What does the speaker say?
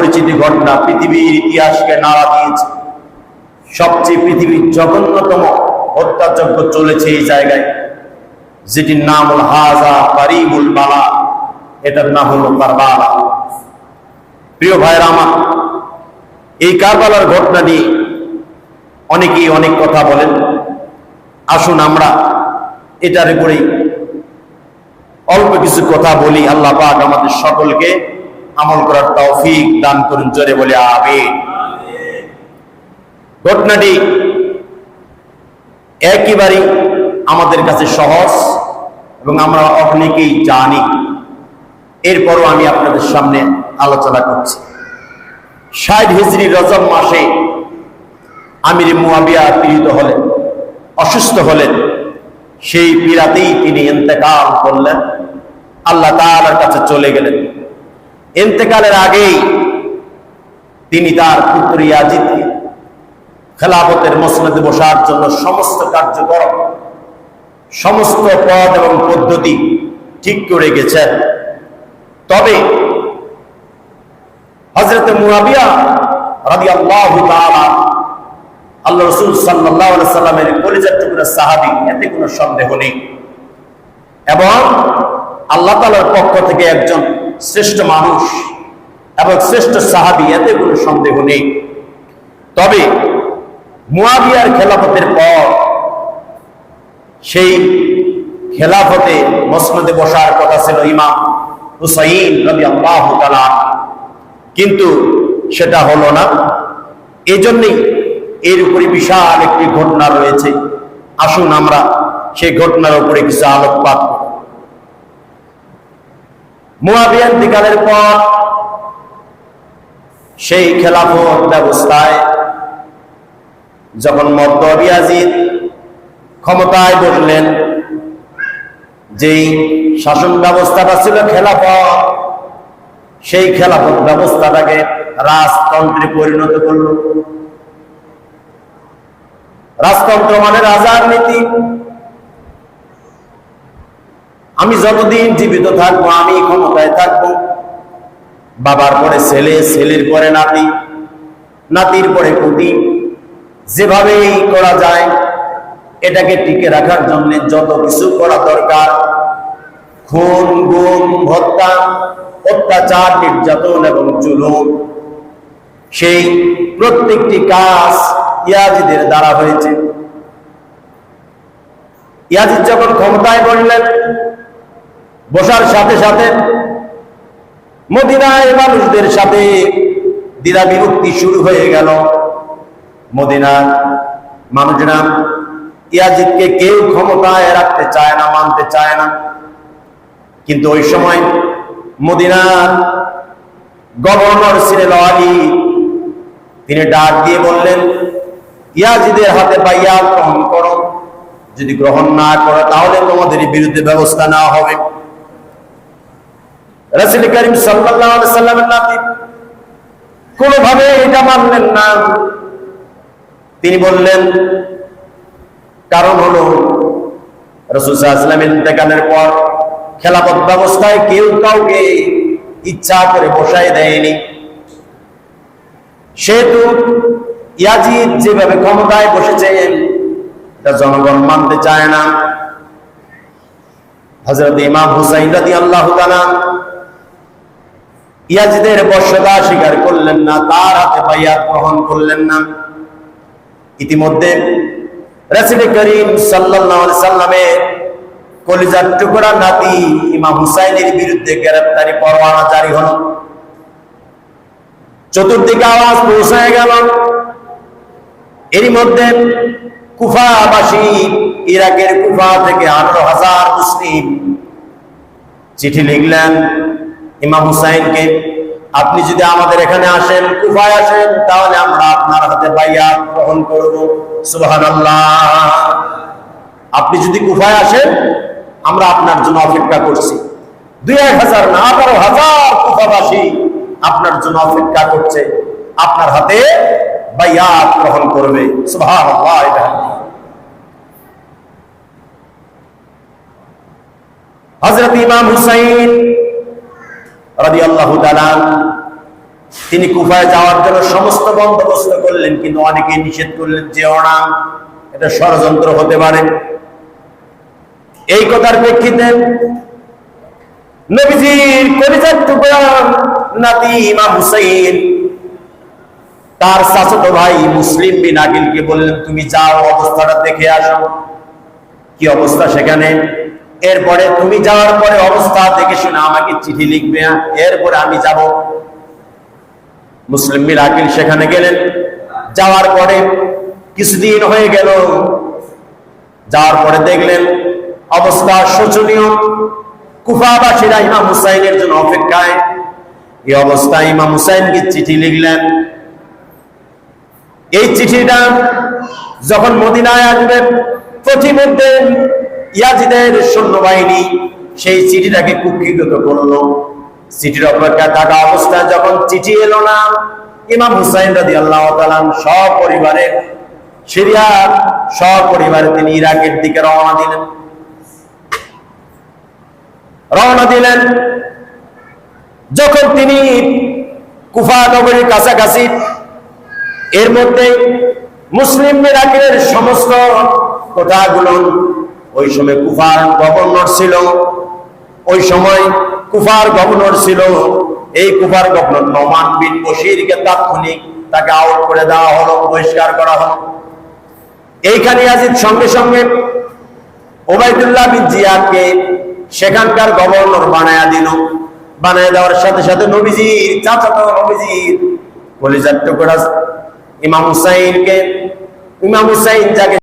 অপরিচিত ঘটনা পৃথিবীর ইতিহাসকে নাড়া দিয়েছে। সবচেয়ে পৃথিবীর জঘন্যতম হত্যাযজ্ঞ চলেছে এই জায়গায়, যেটির নাম হল হাজা কারিবুল বালা। এটার নাম হলো কারবালা। প্রিয় ভাইয়ের আমার, এই কারবালার ঘটনা নিয়ে অনেকেই অনেক কথা বলেন। আসুন আমরা এটার উপরেই অল্প কিছু কথা বলি। আল্লাহ পাক আমাদের সকলকে আমল করার তৌফিক দান করুন, জোরে বলে আমিন। ঘটনাটি একেবারেই আমাদের কাছে সহজ এবং আমরা অনেকেই জানি। এরপরও আমি আপনাদের সামনে আলোচনা করছি। ষাট হিজড়ি রজব মাসে আমির মুয়াবিয়া পীড়িত হলেন, অসুস্থ হলেন। সেই পীড়াতেই তিনি ইন্তেকাল করলেন। আল্লাহ তাআলার কাছে চলে গেলেন। ইন্তেকালের আগেই তিনি তার পুত্র ইয়াজিদকে খেলাফতের মসনদে বসার জন্য সমস্ত কার্যক্রম সমস্ত পদ এবং পদ্ধতি ঠিক করে গেছেন। তবে হজরত মুয়াবিয়া রাদি আল্লাহ আল্লাহ রসুল সাল্লাহ সাল্লামের কলিজার টুকরা সাহাবি, এতে কোনো সন্দেহ নেই। এবং আল্লাহ তালার পক্ষ থেকে একজন শ্রেষ্ঠ মানুষ এবং শ্রেষ্ঠ সাহাবি, এতে কোনো সন্দেহ নেই। তবে মুয়াবিয়ার খেলাফতের পর সেই খেলাফতে মসনদে বসার কথা ছিল ইমাম হুসাইন রবি আল্লাহ কিন্তু সেটা হলো না। এই জন্যই এর উপরে বিশাল একটি ঘটনা রয়েছে। আসুন আমরা সেই ঘটনার উপরে কিছু আলোকপাত করি। মুয়াবিয়ান দিকালের পর সেই খেলাফত ব্যবস্থায় যখন মদ্দিয়াজিদ ক্ষমতায় বসলেন যেই শাসন ব্যবস্থাটা ছিল খেলাফত, সেই খেলাফত ব্যবস্থাটাকে রাজতন্ত্রে পরিণত করল। রাজতন্ত্র মানে রাজার নীতি। আমি যতদিন জীবিত থাকব, আমি ক্ষমতায় থাকব। বাবার পরে ছেলে, ছেলের পরে নাতি, নাতির পরে পুতি। যেভাবেই করা যায়, এটাকে টিকে রাখার জন্য যত কিছু করা দরকার। খুন, গুম, হত্যা, অত্যাচার, নির্যাতন এবং জুলুম, সেই প্রত্যেকটি কাজ ইয়াজিদের দ্বারা হয়েছে। ইয়াজিদ যখন ক্ষমতায় বললেন বসার সাথে সাথে মদিনায় মানুষদের সাথে দ্বিধা বিভক্তি শুরু হয়ে গেল। মদিনার মানুষরা ইয়াজিদকে কেউ ক্ষমতায় রাখতে চায় না, মানতে চায় না। কিন্তু ওই সময় মদিনার গভর্নর ছিলেন আলী, তিনি ডাক দিয়ে বললেন, ইয়াজিদের হাতে পাইয়া গ্রহণ করো। যদি গ্রহণ না করো, তাহলে তোমাদের বিরুদ্ধে ব্যবস্থা নেওয়া হবে। রাসুল করিম সাল্লাল্লাহু সাল্লামের নাতি। কোনোভাবে এটা মানলেন না। তিনি বললেন, কারণ হলো, রসুল ইসলাম ইন্তেকালের পর খেলাপথ ব্যবস্থায় কেউ কাউকে ইচ্ছা করে বসাই দেয়নি। সেহেতু ইয়াজিদ যেভাবে ক্ষমতায় বসেছেন তা জনগণ মানতে চায় না। হজরত ইমাম হুসাইন রাদি আল্লাহ ইয়াজিদের বর্ষতা স্বীকার করলেন না, তার হাতে পাইয়া গ্রহণ করলেন না। ইতিমধ্যে রাসুল করিম সাল্লাল্লাহু কলিজার টুকরা নাতি ইমাম হুসাইনের বিরুদ্ধে গ্রেফতারি পরোয়ানা জারি হলো। চতুর্দিকে আওয়াজ পৌঁছায় গেল। এরই মধ্যে কুফাবাসী ইরাকের কুফা থেকে আঠারো হাজার মুসলিম চিঠি লিখলেন ইমাম হুসাইনকে, আপনি যদি আমাদের এখানে আসেন, কুফায় আসেন, তাহলে আমরা আপনার হাতে পাইয়া গ্রহণ করব। সুবাহান আপনি যদি কুফায় আসেন, আমরা আপনার জন্য অপেক্ষা করছি। দুই এক হাজার না, বারো হাজার কুফাবাসী আপনার জন্য অপেক্ষা করছে। আপনার হাতে বাইয়াত গ্রহণ করবে। সুবাহ হজরত ইমাম হুসাইন তিনি কুফায় যাওয়ার জন্য সমস্ত বন্দোবস্ত করলেন, কিন্তু অনেকে নিষেধ করলেন যে না, এটা ষড়যন্ত্র হতে পারে। এই কথার প্রেক্ষিতে তার চাচাতো ভাই মুসলিম বিন আকিলকে বললেন, তুমি যাও, অবস্থাটা দেখে আসো। কি অবস্থা সেখানে? এরপরে তুমি যাওয়ার পরে অবস্থা দেখে শুনে আমাকে চিঠি লিখবে। এরপরে আমি যাব। মুসলিম আকিল সেখানে গেলেন। যাওয়ার পরে কিছুদিন হয়ে গেল। যাওয়ার পরে দেখলেন অবস্থা শোচনীয়। কুফাবাসীরা ইমাম হুসাইনের জন্য অপেক্ষায়। এই অবস্থায় ইমাম হুসাইনকে চিঠি লিখলেন। এই চিঠিটা যখন মদিনায় আসবে প্রতিমধ্যে ইয়াজিদের সৈন্যবাহিনী সেই চিঠিটাকে কুক্ষিগত করল। চিঠির অপেক্ষা থাকা অবস্থায় যখন চিঠি এলো না, ইমাম হুসাইন রাদি আল্লাহ সপরিবারে, সিরিয়ার সপরিবারে তিনি ইরাকের দিকে রওনা দিলেন। রওনা দিলেন। যখন তিনি কুফা নগরীর কাছাকাছি, এর মধ্যে মুসলিম মিরাকের সমস্ত কথাগুলো ওই সময় কুফার গভর্নর ছিল। ওই সময় কুফার গভর্নর ছিল। এই কুফার গভর্নর নোমান বিন বশিরকে তাৎক্ষণিক তাকে আউট করে দেওয়া হলো, বহিষ্কার করা হলো। এইখানে আজিদ সঙ্গে সঙ্গে ওবায়দুল্লাহ বিন জিয়াদকে সেখানকার গভর্নর বানায়া দিল। বানায় দেওয়ার সাথে সাথে নবীজির, চাচাতো নবীজির কলিজার টুকরা ইমাম হুসাইনকে, ইমাম হুসাইন যাকে